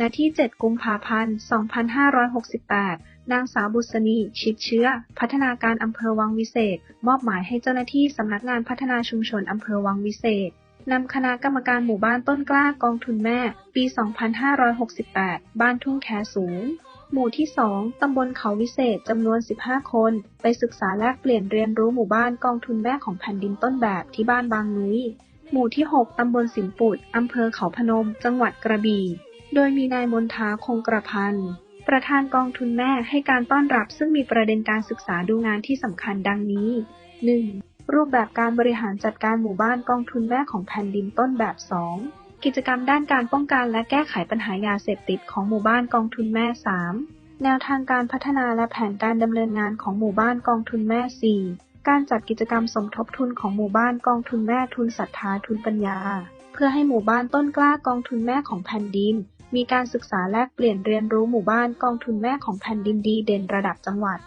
ณที่ 7 กุมภาพันธ์ 2568 นางสาวบุษณี ชิดเชื้อ พัฒนาการอำเภอวังวิเศษ มอบหมายให้เจ้าหน้าที่สำนักงานพัฒนาชุมชนอำเภอวังวิเศษนำคณะกรรมการหมู่บ้านต้นกล้ากองทุนแม่ ปี 2568 บ้านทุ่งแคสูง หมู่ที่ 2 ตำบลเขาวิเศษ จำนวน 15 คน ไปศึกษาแลกเปลี่ยนเรียนรู้หมู่บ้านกองทุนแม่ของแผ่นดินต้นแบบที่บ้านบางนุ้ย หมู่ที่ 6 ตำบลสิมปุดอำเภอเขาพนม จังหวัดกระบี่ โดยมีนายมนทาคงกระพันประธานกองทุนแม่ให้การต้อนรับซึ่งมีประเด็นการศึกษาดูงานที่สำคัญดังนี้ 1. รูปแบบการบริหารจัดการหมู่บ้านกองทุนแม่ของแผ่นดินต้นแบบ 2. กิจกรรมด้านการป้องกันและแก้ไขปัญหายาเสพติดของหมู่บ้านกองทุนแม่ 3. แนวทางการพัฒนาและแผนการดำเนินงานของหมู่บ้านกองทุนแม่ 4. การจัดกิจกรรมสมทบทุนของหมู่บ้านกองทุนแม่ทุนศรัทธาทุนปัญญา เพื่อให้หมู่บ้านต้นกล้ากองทุนแม่ของแผ่นดิน มีการศึกษาแลกเปลี่ยนเรียนรู้หมู่บ้านกองทุนแม่ของแผ่นดินดีเด่นระดับจังหวัด